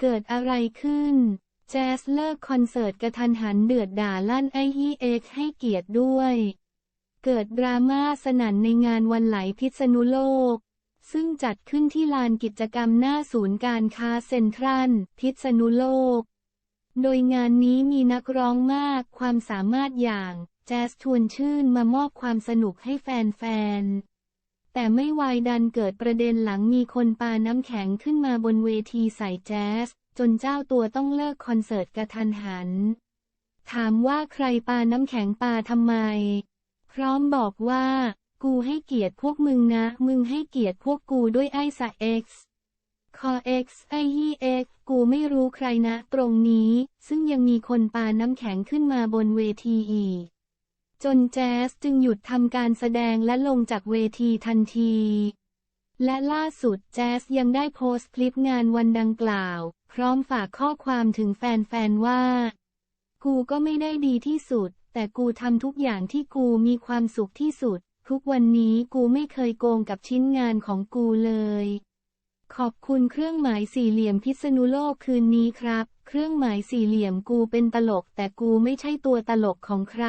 เกิดอะไรขึ้น แจ๊สเลิกคอนเสิร์ตกระทันหันเดือดด่าลั่นไอฮีเอ็กให้เกียรติด้วย เกิดดราม่าสนั่นในงานวันไหลพิษณุโลก ซึ่งจัดขึ้นที่ลานกิจกรรมหน้าศูนย์การค้าเซ็นทรัลพิษณุโลก โดยงานนี้มีนักร้องมากความสามารถอย่าง แจ๊สชวนชื่นมามอบความสนุกให้แฟนๆ แต่ไม่วายดันเกิดประเด็นหลังมีคนปาน้ำแข็งขึ้นมาบนเวทีใส่แจ๊ส จนเจ้าตัวต้องเลิกคอนเสิร์ตกระทันหัน ถามว่าใครปาน้ำแข็งปาทำไม พร้อมบอกว่า กูให้เกียรติพวกมึงนะ มึงให้เกียรติพวกกูด้วยไอ้สะเอ็กซ์คอ X ไอยี่ X กูไม่รู้ใครนะตรงนี้ ซึ่งยังมีคนปาน้ำแข็งขึ้นมาบนเวทีอีก จนแจ๊สจึงหยุดทำการแสดงและลงจากเวทีทันที และล่าสุดแจ๊สยังได้โพสต์คลิปงานวันดังกล่าว พร้อมฝากข้อความถึงแฟนๆว่า กูก็ไม่ได้ดีที่สุด แต่กูทำทุกอย่างที่กูมีความสุขที่สุด ทุกวันนี้กูไม่เคยโกงกับชิ้นงานของกูเลย ขอบคุณเครื่องหมายสี่เหลี่ยมพิษณุโลกคืนนี้ครับ เครื่องหมายสี่เหลี่ยมกูเป็นตลก แต่กูไม่ใช่ตัวตลกของใคร